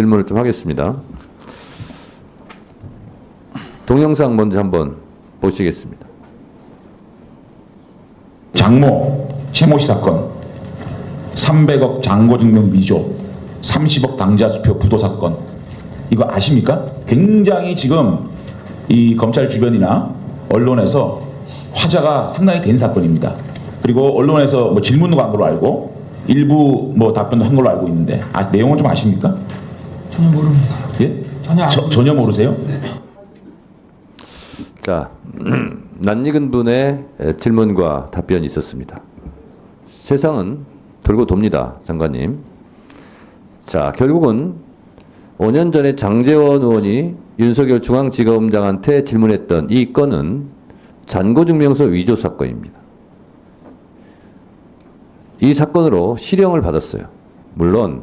질문을 좀 하겠습니다. 동영상 먼저 한번 보시겠습니다. 장모 최모씨 사건 300억 장고증명 위조 30억 당자 수표 부도 사건 이거 아십니까? 굉장히 지금 이 검찰 주변이나 언론에서 화제가 상당히 된 사건입니다. 그리고 언론에서 뭐 질문도 한 걸로 알고 일부 뭐 답변도 한 걸로 알고 있는데 아, 내용은 좀 아십니까? 전혀 모릅니다. 예? 전혀 안 저- 전혀 모르세요? 자, 낯익은 분의 질문과 답변이 있었습니다. 세상은 돌고 돕니다, 장관님. 자, 결국은 5년 전에 장재원 의원이 윤석열 중앙지검장한테 질문했던 이 건은 잔고증명서 위조 사건입니다. 이 사건으로 실형을 받았어요. 물론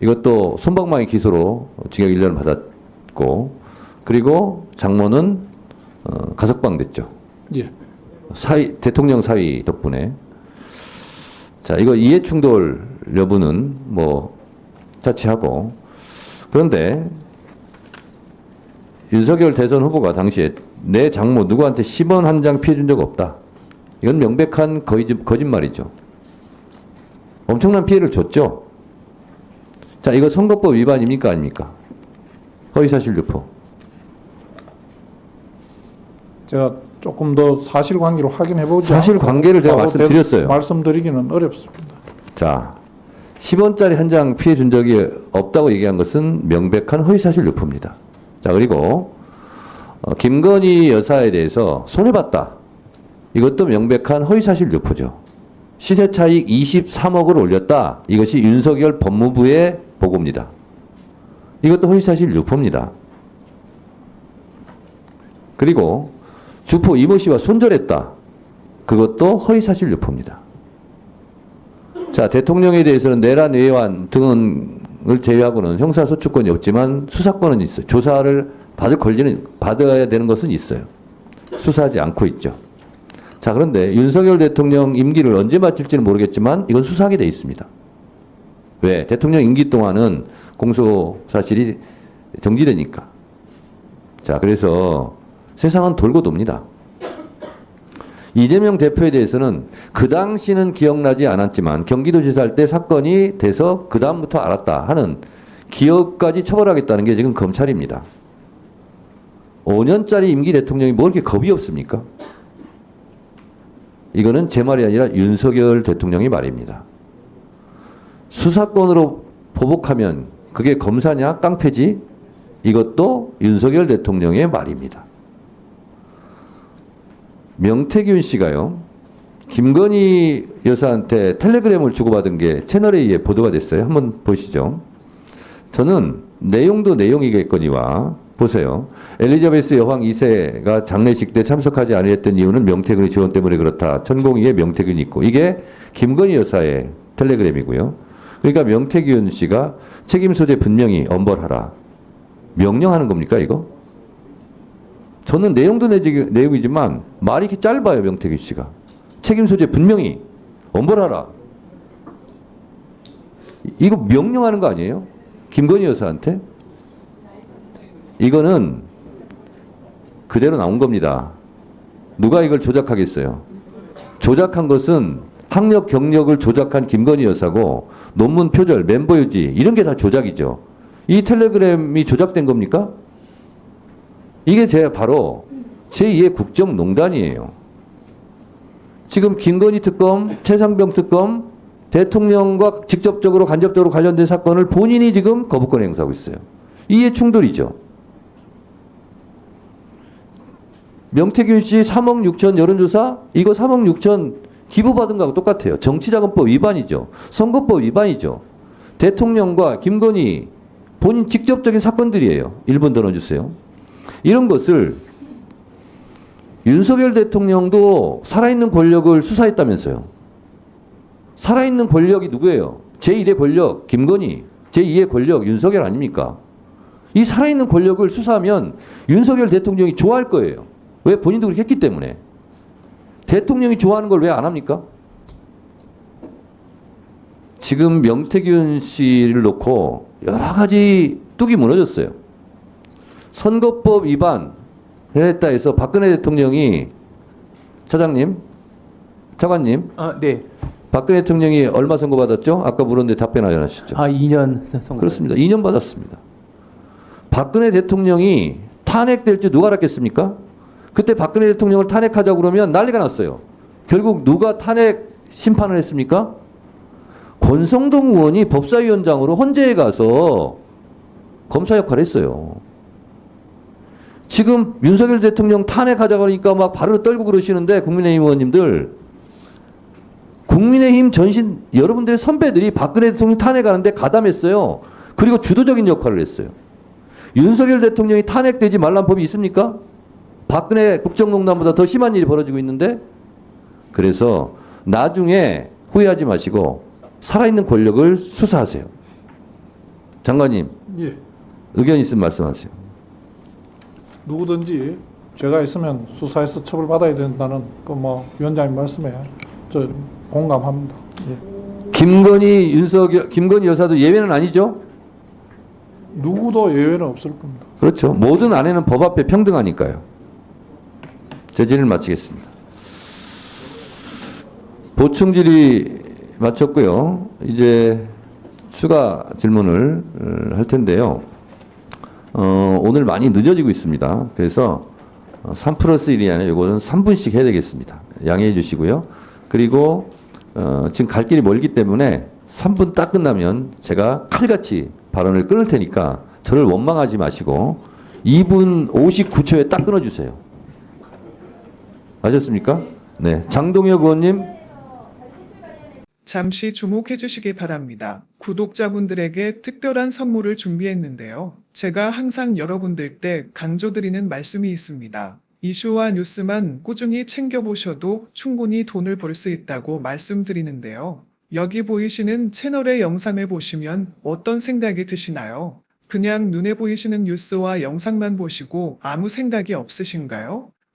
이것도 손방망이 기소로 징역 1년을 받았고 그리고 장모는 어, 가석방 됐죠. 예. 사위, 대통령 사위 덕분에. 자, 이거 이해충돌 여부는 뭐, 자체하고. 그런데, 윤석열 대선 후보가 당시에 내 장모 누구한테 10원 한 장 피해준 적 없다. 이건 명백한 거짓, 거짓말이죠. 엄청난 피해를 줬죠. 자, 이거 선거법 위반입니까? 아닙니까? 허위사실 유포. 제가 조금 더 사실관계로 확인해 보지 사실관계를 제가 말씀드렸어요. 말씀드리기는 어렵습니다. 자, 10원짜리 한 장 피해 준 적이 없다고 얘기한 것은 명백한 허위사실 유포입니다. 자, 그리고 어, 김건희 여사에 대해서 손해봤다. 이것도 명백한 허위사실 유포죠. 시세 차익 23억을 올렸다. 이것이 윤석열 법무부의 보고입니다. 이것도 허위사실 유포입니다. 그리고 주포 이모 씨와 손절했다. 그것도 허위사실 유포입니다. 자, 대통령에 대해서는 내란 외환 등을 제외하고는 형사소추권이 없지만 수사권은 있어요. 조사를 받을 권리는 받아야 되는 것은 있어요. 수사하지 않고 있죠. 자, 그런데 윤석열 대통령 임기를 언제 마칠지는 모르겠지만 이건 수사하게 돼 있습니다. 왜? 대통령 임기 동안은 공소 사실이 정지되니까. 자, 그래서 세상은 돌고 돕니다. 이재명 대표에 대해서는 그 당시는 기억나지 않았지만 경기도지사 할 때 사건이 돼서 그 다음부터 알았다 하는 기억까지 처벌하겠다는 게 지금 검찰입니다. 5년짜리 임기 대통령이 뭐 이렇게 겁이 없습니까? 이거는 제 말이 아니라 윤석열 대통령의 말입니다. 수사권으로 보복하면 그게 검사냐 깡패지? 이것도 윤석열 대통령의 말입니다. 명태균 씨가요. 김건희 여사한테 텔레그램을 주고받은 게 채널A에 보도가 됐어요. 한번 보시죠. 저는 내용도 내용이겠거니와 보세요. 엘리자베스 여왕 2세가 장례식 때 참석하지 않았던 이유는 명태균의 지원 때문에 그렇다. 천공이에 명태균이 있고 이게 김건희 여사의 텔레그램이고요. 그러니까 명태균 씨가 책임 소재 분명히 엄벌하라. 명령하는 겁니까 이거? 저는 내용도 내지- 내용이지만 말이 이렇게 짧아요 명태균 씨가 책임 소재 분명히 엄벌하라 이- 이거 명령하는 거 아니에요? 김건희 여사한테 이거는 그대로 나온 겁니다 누가 이걸 조작하겠어요 조작한 것은 학력 경력을 조작한 김건희 여사고 논문 표절 멤버 유지 이런 게 다 조작이죠 이 텔레그램이 조작된 겁니까? 이게 제가 바로 제2의 국정농단이에요. 지금 김건희 특검, 최상병 특검, 대통령과 직접적으로 간접적으로 관련된 사건을 본인이 지금 거부권 행사하고 있어요. 이해 충돌이죠. 명태균 씨 3억 6천 여론조사 이거 3억 6천 기부받은 거하고 똑같아요. 정치자금법 위반이죠. 선거법 위반이죠. 대통령과 김건희 본인 직접적인 사건들이에요. 1분 더 넣어주세요. 이런 것을 윤석열 대통령도 살아있는 권력을 수사했다면서요. 살아있는 권력이 누구예요? 제1의 권력 김건희, 제2의 권력 윤석열 아닙니까? 이 살아있는 권력을 수사하면 윤석열 대통령이 좋아할 거예요. 왜? 본인도 그렇게 했기 때문에. 대통령이 좋아하는 걸 왜 안 합니까? 지금 명태균 씨를 놓고 여러 가지 뚝이 무너졌어요. 선거법 위반 해냈다 해서 박근혜 대통령이 차장님, 차관님, 아, 네. 박근혜 대통령이 얼마 선고 받았죠? 아까 물었는데 답변 안 하시죠? 아, 2년 선거. 그렇습니다. 2년 받았습니다. 박근혜 대통령이 탄핵될 줄 누가 알았겠습니까? 그때 박근혜 대통령을 탄핵하자 그러면 난리가 났어요. 결국 누가 탄핵 심판을 했습니까? 권성동 의원이 법사위원장으로 헌재에 가서 검사 역할을 했어요. 지금 윤석열 대통령 탄핵하자 그러니까 막 발을 떨고 그러시는데 국민의힘 의원님들 국민의힘 전신 여러분들의 선배들이 박근혜 대통령 탄핵하는데 가담했어요. 그리고 주도적인 역할을 했어요. 윤석열 대통령이 탄핵되지 말란 법이 있습니까? 박근혜 국정농단보다 더 심한 일이 벌어지고 있는데 그래서 나중에 후회하지 마시고 살아있는 권력을 수사하세요. 장관님 예. 의견 있으면 말씀하세요. 누구든지 죄가 있으면 수사해서 처벌받아야 된다는 그 뭐 위원장님 말씀에 저 공감합니다. 예. 김건희 윤석열 김건희 여사도 예외는 아니죠? 누구도 예외는 없을 겁니다. 그렇죠. 모든 아내는 법 앞에 평등하니까요. 제 질의를 마치겠습니다. 보충 질의 마쳤고요. 이제 추가 질문을 어, 할 텐데요. 어, 오늘 많이 늦어지고 있습니다. 그래서 어, 3 플러스 1이 아니라 이거는 3분씩 해야 되겠습니다. 양해해 주시고요. 그리고 어, 지금 갈 길이 멀기 때문에 3분 딱 끝나면 제가 칼같이 발언을 끊을 테니까 저를 원망하지 마시고 2분 59초에 딱 끊어주세요. 아셨습니까? 네. 장동혁 의원님. 잠시 주목해 주시기 바랍니다. 구독자분들에게 특별한 선물을 준비했는데요. 제가 항상 여러분들 때 강조드리는 말씀이 있습니다. 이슈와 뉴스만 꾸준히 챙겨보셔도 충분히 돈을 벌 수 있다고 말씀드리는데요. 여기 보이시는 채널의 영상을 보시면 어떤 생각이 드시나요? 그냥 눈에 보이시는 뉴스와 영상만 보시고 아무 생각이 없으신가요?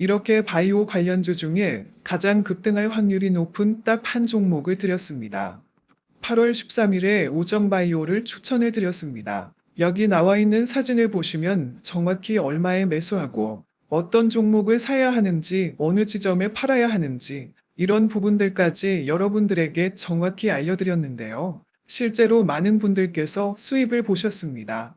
이렇게 바이오 관련주 중에 가장 급등할 확률이 높은 딱 한 종목을 드렸습니다. 8월 13일에 오정바이오를 추천해 드렸습니다. 여기 나와 있는 사진을 보시면 정확히 얼마에 매수하고 어떤 종목을 사야 하는지 어느 지점에 팔아야 하는지 이런 부분들까지 여러분들에게 정확히 알려드렸는데요. 실제로 많은 분들께서 수입을 보셨습니다.